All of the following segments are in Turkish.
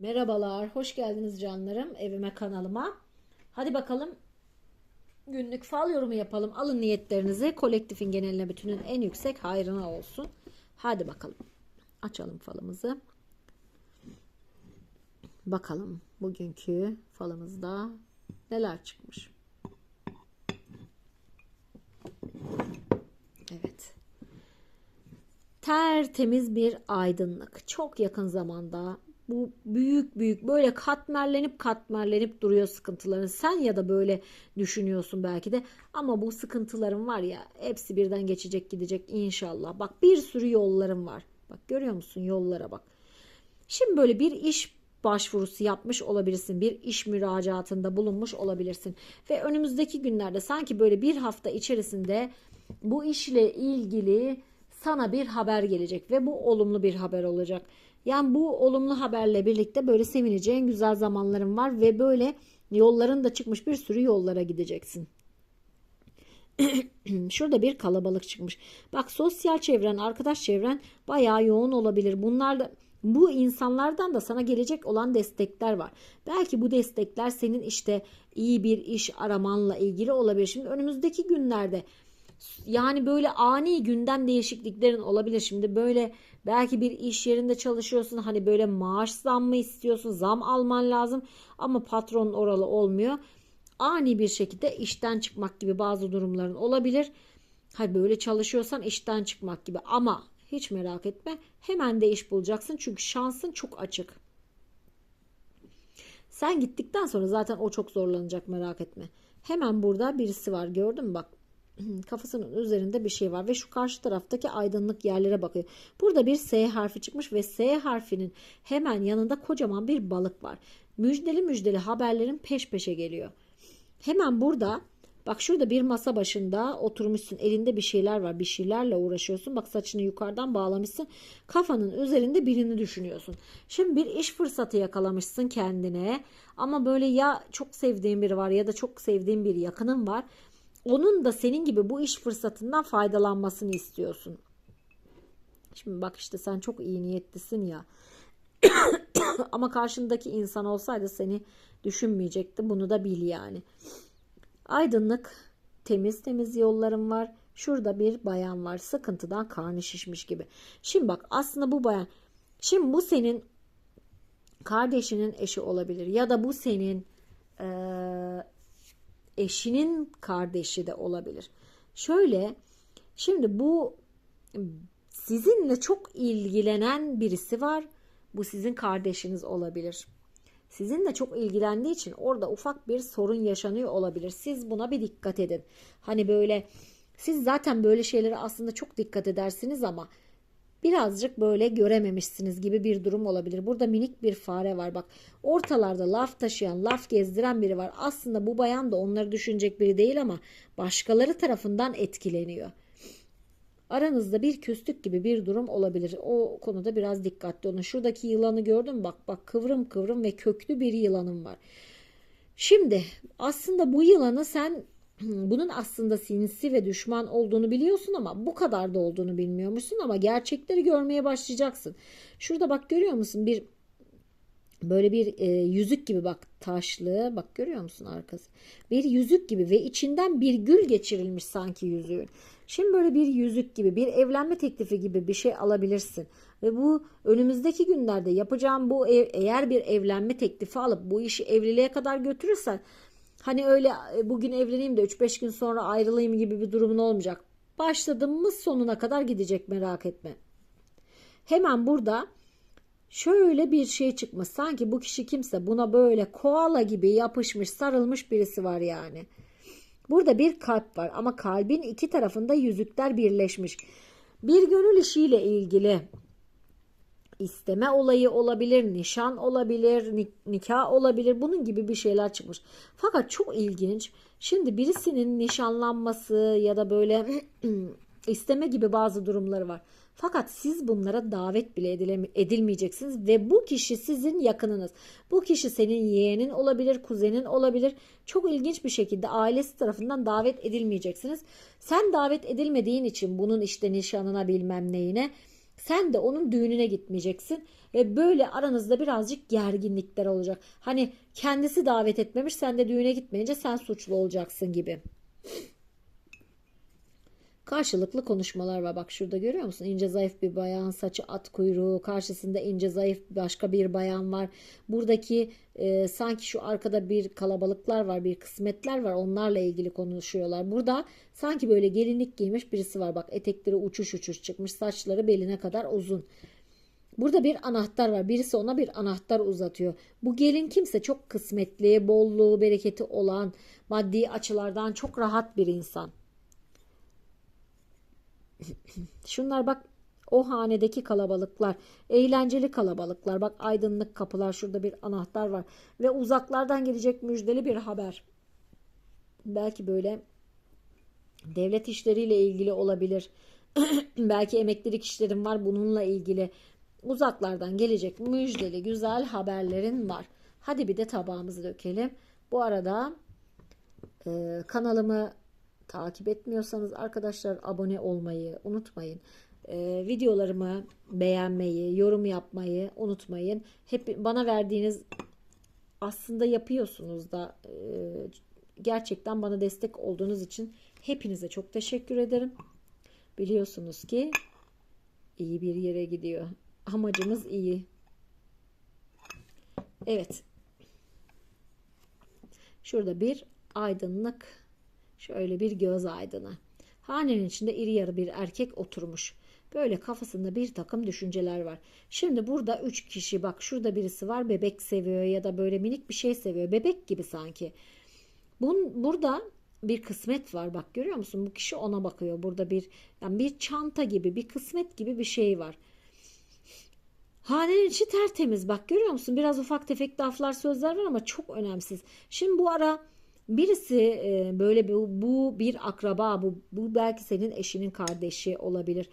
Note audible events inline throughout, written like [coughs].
Merhabalar, hoş geldiniz canlarım evime kanalıma. Hadi bakalım günlük fal yorumu yapalım. Alın niyetlerinizi kolektifin geneline bütünün en yüksek hayrına olsun. Hadi bakalım açalım falımızı. Bakalım bugünkü falımızda neler çıkmış. Evet. Tertemiz bir aydınlık. Çok yakın zamanda bu büyük büyük böyle katmerlenip katmerlenip duruyor sıkıntıların. Sen ya da böyle düşünüyorsun belki de ama bu sıkıntıların var ya hepsi birden geçecek gidecek inşallah. Bak bir sürü yolların var. Bak görüyor musun yollara bak. Şimdi böyle bir iş başvurusu yapmış olabilirsin. Bir iş müracaatında bulunmuş olabilirsin. Ve önümüzdeki günlerde sanki böyle bir hafta içerisinde bu işle ilgili sana bir haber gelecek ve bu olumlu bir haber olacak. Yani bu olumlu haberle birlikte böyle sevineceğin güzel zamanların var ve böyle yolların da çıkmış bir sürü yollara gideceksin. [clears throat] Şurada bir kalabalık çıkmış. Bak sosyal çevren, arkadaş çevren bayağı yoğun olabilir. Bunlar da bu insanlardan da sana gelecek olan destekler var. Belki bu destekler senin işte iyi bir iş aramanla ilgili olabilir. Şimdi önümüzdeki günlerde yani böyle ani gündem değişikliklerin olabilir. Şimdi böyle belki bir iş yerinde çalışıyorsun. Hani böyle maaş zammı istiyorsun. Zam alman lazım ama patronun oralı olmuyor. Ani bir şekilde işten çıkmak gibi bazı durumların olabilir. Hani böyle çalışıyorsan işten çıkmak gibi ama hiç merak etme. Hemen de iş bulacaksın çünkü şansın çok açık. Sen gittikten sonra zaten o çok zorlanacak merak etme. Hemen burada birisi var gördün mü bak kafasının üzerinde bir şey var ve şu karşı taraftaki aydınlık yerlere bakıyor. Burada bir S harfi çıkmış ve S harfinin hemen yanında kocaman bir balık var. Müjdeli müjdeli haberlerin peş peşe geliyor. Hemen burada bak şurada bir masa başında oturmuşsun elinde bir şeyler var bir şeylerle uğraşıyorsun bak saçını yukarıdan bağlamışsın kafanın üzerinde birini düşünüyorsun. Şimdi bir iş fırsatı yakalamışsın kendine ama böyle ya çok sevdiğin biri var ya da çok sevdiğin bir yakının var onun da senin gibi bu iş fırsatından faydalanmasını istiyorsun. Şimdi bak işte sen çok iyi niyetlisin ya. [coughs] Ama karşındaki insan olsaydı seni düşünmeyecekti. Bunu da bil yani. Aydınlık, temiz temiz yollarım var. Şurada bir bayan var. Sıkıntıdan karnı şişmiş gibi. Şimdi bak aslında bu bayan. Şimdi bu senin kardeşinin eşi olabilir. Ya da bu senin ee, eşinin kardeşi de olabilir. Şöyle şimdi bu sizinle çok ilgilenen birisi var. Bu sizin kardeşiniz olabilir. Sizinle çok ilgilendiği için orada ufak bir sorun yaşanıyor olabilir. Siz buna bir dikkat edin. Hani böyle siz zaten böyle şeylere aslında çok dikkat edersiniz ama birazcık böyle görememişsiniz gibi bir durum olabilir. Burada minik bir fare var bak. Ortalarda laf taşıyan, laf gezdiren biri var. Aslında bu bayan da onları düşünecek biri değil ama başkaları tarafından etkileniyor. Aranızda bir küslük gibi bir durum olabilir. O konuda biraz dikkatli olun. Şuradaki yılanı gördün mü? Bak bak kıvrım kıvrım ve köklü bir yılanım var. Şimdi aslında bu yılanı sen [clears throat] bunun aslında sinsi ve düşman olduğunu biliyorsun ama bu kadar da olduğunu bilmiyormuşsun ama gerçekleri görmeye başlayacaksın. Şurada bak görüyor musun bir böyle bir e, yüzük gibi bak taşlı bak görüyor musun arkası bir yüzük gibi ve içinden bir gül geçirilmiş sanki yüzüğün. Şimdi böyle bir yüzük gibi bir evlenme teklifi gibi bir şey alabilirsin. Ve bu önümüzdeki günlerde yapacağım bu ev, eğer bir evlenme teklifi alıp bu işi evliliğe kadar götürürsen Hani öyle e, bugün evleneyim de 3-5 gün sonra ayrılayım gibi bir durumun olmayacak. Başladım mı sonuna kadar gidecek merak etme. Hemen burada şöyle bir şey çıkmış. Sanki bu kişi kimse buna böyle koala gibi yapışmış sarılmış birisi var yani. Burada bir kalp var ama kalbin iki tarafında yüzükler birleşmiş. Bir gönül işiyle ilgili isteme olayı olabilir, nişan olabilir, nikah olabilir. Bunun gibi bir şeyler çıkmış. Fakat çok ilginç. Şimdi birisinin nişanlanması ya da böyle [clears throat] isteme gibi bazı durumları var. Fakat siz bunlara davet bile edilmeyeceksiniz ve bu kişi sizin yakınınız. Bu kişi senin yeğenin olabilir, kuzenin olabilir. Çok ilginç bir şekilde ailesi tarafından davet edilmeyeceksiniz. Sen davet edilmediğin için bunun işte nişanına bilmem neyine Sen de onun düğününe gitmeyeceksin ve böyle aranızda birazcık gerginlikler olacak. Hani kendisi davet etmemiş sen de düğüne gitmeyince sen suçlu olacaksın gibi. Karşılıklı konuşmalar var. Bak şurada görüyor musun? İnce zayıf bir bayan, saçı at kuyruğu, karşısında ince zayıf başka bir bayan var. Buradaki e, sanki şu arkada bir kalabalıklar var, bir kısmetler var. Onlarla ilgili konuşuyorlar. Burada sanki böyle gelinlik giymiş birisi var. Bak etekleri uçuş uçuş çıkmış, saçları beline kadar uzun. Burada bir anahtar var. Birisi ona bir anahtar uzatıyor. Bu gelin kimse çok kısmetli, bolluğu, bereketi olan, maddi açılardan çok rahat bir insan. Şunlar bak o hanedeki kalabalıklar, eğlenceli kalabalıklar. Bak aydınlık kapılar, şurada bir anahtar var ve uzaklardan gelecek müjdeli bir haber. Belki böyle devlet işleriyle ilgili olabilir. [clears throat] Belki emeklilik işlerin var bununla ilgili. Uzaklardan gelecek müjdeli güzel haberlerin var. Hadi bir de tabağımızı dökelim. Bu arada e, kanalımı takip etmiyorsanız arkadaşlar abone olmayı unutmayın. Ee, videolarımı beğenmeyi, yorum yapmayı unutmayın. Hep bana verdiğiniz aslında yapıyorsunuz da e, gerçekten bana destek olduğunuz için hepinize çok teşekkür ederim. Biliyorsunuz ki iyi bir yere gidiyor. Amacımız iyi. Evet. Şurada bir aydınlık Şöyle bir göz aydını. Hanenin içinde iri yarı bir erkek oturmuş. Böyle kafasında bir takım düşünceler var. Şimdi burada üç kişi bak şurada birisi var bebek seviyor ya da böyle minik bir şey seviyor. Bebek gibi sanki. Bun, burada bir kısmet var bak görüyor musun? Bu kişi ona bakıyor. Burada bir yani bir çanta gibi bir kısmet gibi bir şey var. Hanenin içi tertemiz bak görüyor musun? Biraz ufak tefek laflar sözler var ama çok önemsiz. Şimdi bu ara Birisi e, böyle bu, bu bir akraba bu, bu belki senin eşinin kardeşi olabilir.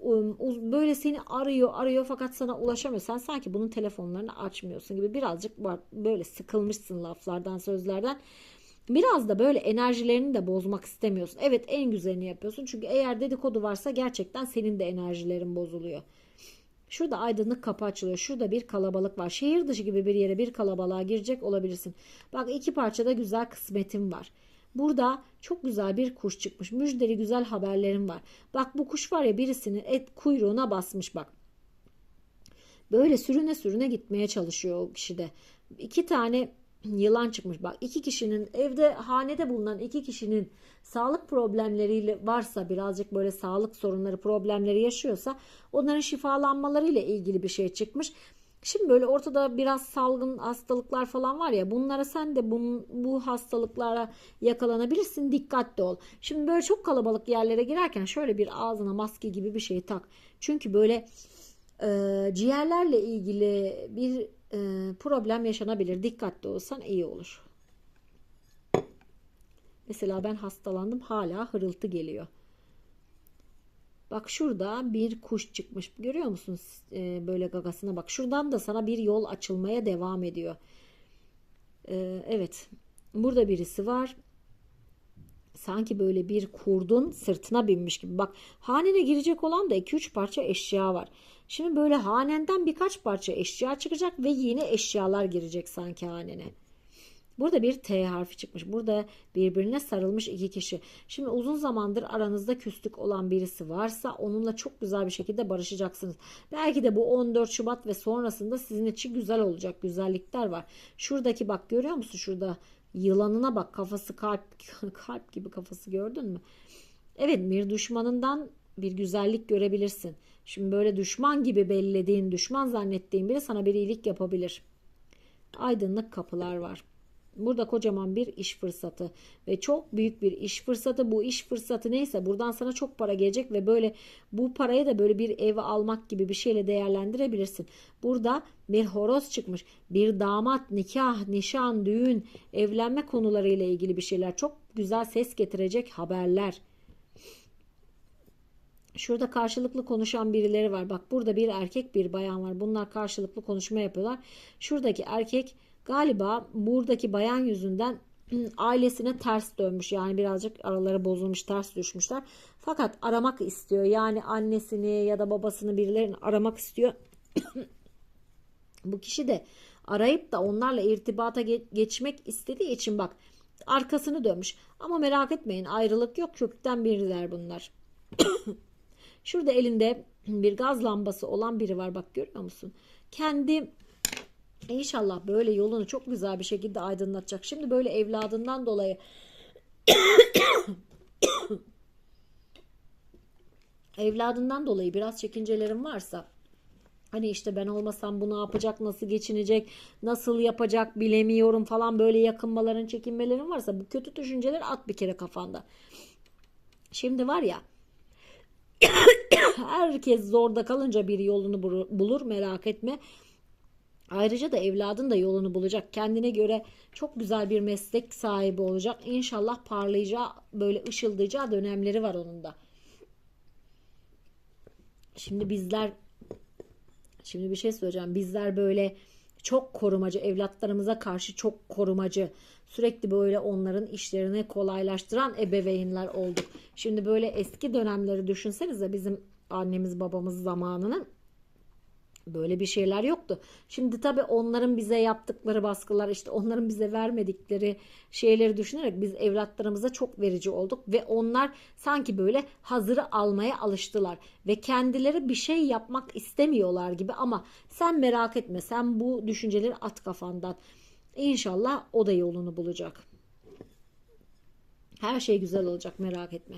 Um, böyle seni arıyor arıyor fakat sana ulaşamıyor. Sen sanki bunun telefonlarını açmıyorsun gibi birazcık böyle sıkılmışsın laflardan sözlerden. Biraz da böyle enerjilerini de bozmak istemiyorsun. Evet en güzelini yapıyorsun. Çünkü eğer dedikodu varsa gerçekten senin de enerjilerin bozuluyor. Şurada aydınlık kapı açılıyor. Şurada bir kalabalık var. Şehir dışı gibi bir yere bir kalabalığa girecek olabilirsin. Bak iki parçada güzel kısmetim var. Burada çok güzel bir kuş çıkmış. Müjdeli güzel haberlerim var. Bak bu kuş var ya birisinin et kuyruğuna basmış bak. Böyle sürüne sürüne gitmeye çalışıyor o kişi de. İki tane yılan çıkmış. Bak iki kişinin evde hanede bulunan iki kişinin sağlık problemleriyle varsa birazcık böyle sağlık sorunları problemleri yaşıyorsa onların şifalanmalarıyla ilgili bir şey çıkmış. Şimdi böyle ortada biraz salgın hastalıklar falan var ya bunlara sen de bunun, bu hastalıklara yakalanabilirsin dikkatli ol. Şimdi böyle çok kalabalık yerlere girerken şöyle bir ağzına maske gibi bir şey tak. Çünkü böyle e, ciğerlerle ilgili bir e, problem yaşanabilir. Dikkatli olsan iyi olur. Mesela ben hastalandım hala hırıltı geliyor. Bak şurada bir kuş çıkmış. Görüyor musun e, böyle gagasına bak. Şuradan da sana bir yol açılmaya devam ediyor. E, evet. Burada birisi var. Sanki böyle bir kurdun sırtına binmiş gibi. Bak hanene girecek olan da 2-3 parça eşya var. Şimdi böyle hanenden birkaç parça eşya çıkacak ve yeni eşyalar girecek sanki hanene. Burada bir T harfi çıkmış. Burada birbirine sarılmış iki kişi. Şimdi uzun zamandır aranızda küslük olan birisi varsa onunla çok güzel bir şekilde barışacaksınız. Belki de bu 14 Şubat ve sonrasında sizin için güzel olacak güzellikler var. Şuradaki bak görüyor musun şurada yılanına bak kafası kalp [laughs] kalp gibi kafası gördün mü? Evet bir düşmanından bir güzellik görebilirsin. Şimdi böyle düşman gibi bellediğin, düşman zannettiğin biri sana bir iyilik yapabilir. Aydınlık kapılar var. Burada kocaman bir iş fırsatı ve çok büyük bir iş fırsatı. Bu iş fırsatı neyse buradan sana çok para gelecek ve böyle bu parayı da böyle bir eve almak gibi bir şeyle değerlendirebilirsin. Burada bir horoz çıkmış. Bir damat, nikah, nişan, düğün, evlenme konularıyla ilgili bir şeyler. Çok güzel ses getirecek haberler. Şurada karşılıklı konuşan birileri var. Bak burada bir erkek bir bayan var. Bunlar karşılıklı konuşma yapıyorlar. Şuradaki erkek galiba buradaki bayan yüzünden ailesine ters dönmüş. Yani birazcık araları bozulmuş, ters düşmüşler. Fakat aramak istiyor. Yani annesini ya da babasını birilerini aramak istiyor. [coughs] Bu kişi de arayıp da onlarla irtibata ge- geçmek istediği için bak arkasını dönmüş. Ama merak etmeyin ayrılık yok kökten biriler bunlar. [coughs] Şurada elinde bir gaz lambası olan biri var bak görüyor musun? Kendi inşallah böyle yolunu çok güzel bir şekilde aydınlatacak. Şimdi böyle evladından dolayı [coughs] evladından dolayı biraz çekincelerin varsa Hani işte ben olmasam bu ne yapacak, nasıl geçinecek, nasıl yapacak bilemiyorum falan böyle yakınmaların, çekinmelerin varsa bu kötü düşünceler at bir kere kafanda. Şimdi var ya [coughs] herkes zorda kalınca bir yolunu bulur merak etme. Ayrıca da evladın da yolunu bulacak. Kendine göre çok güzel bir meslek sahibi olacak. İnşallah parlayacağı, böyle ışıldayacağı dönemleri var onun da. Şimdi bizler Şimdi bir şey söyleyeceğim. Bizler böyle çok korumacı, evlatlarımıza karşı çok korumacı, sürekli böyle onların işlerini kolaylaştıran ebeveynler olduk. Şimdi böyle eski dönemleri düşünsenize bizim annemiz babamız zamanının böyle bir şeyler yoktu. Şimdi tabii onların bize yaptıkları baskılar işte onların bize vermedikleri şeyleri düşünerek biz evlatlarımıza çok verici olduk ve onlar sanki böyle hazırı almaya alıştılar ve kendileri bir şey yapmak istemiyorlar gibi ama sen merak etme sen bu düşünceleri at kafandan. İnşallah o da yolunu bulacak. Her şey güzel olacak merak etme.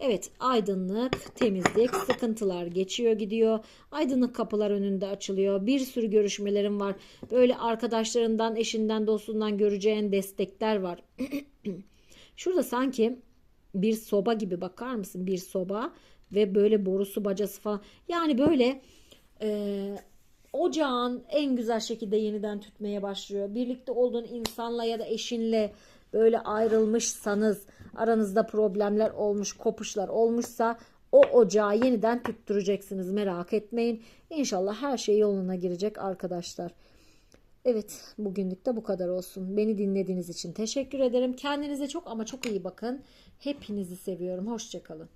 Evet aydınlık, temizlik, sıkıntılar geçiyor gidiyor. Aydınlık kapılar önünde açılıyor. Bir sürü görüşmelerim var. Böyle arkadaşlarından, eşinden, dostundan göreceğin destekler var. [clears throat] Şurada sanki bir soba gibi bakar mısın? Bir soba ve böyle borusu bacası falan. Yani böyle e, ocağın en güzel şekilde yeniden tütmeye başlıyor. Birlikte olduğun insanla ya da eşinle böyle ayrılmışsanız aranızda problemler olmuş, kopuşlar olmuşsa o ocağı yeniden tüttüreceksiniz merak etmeyin. İnşallah her şey yoluna girecek arkadaşlar. Evet bugünlük de bu kadar olsun. Beni dinlediğiniz için teşekkür ederim. Kendinize çok ama çok iyi bakın. Hepinizi seviyorum. Hoşçakalın.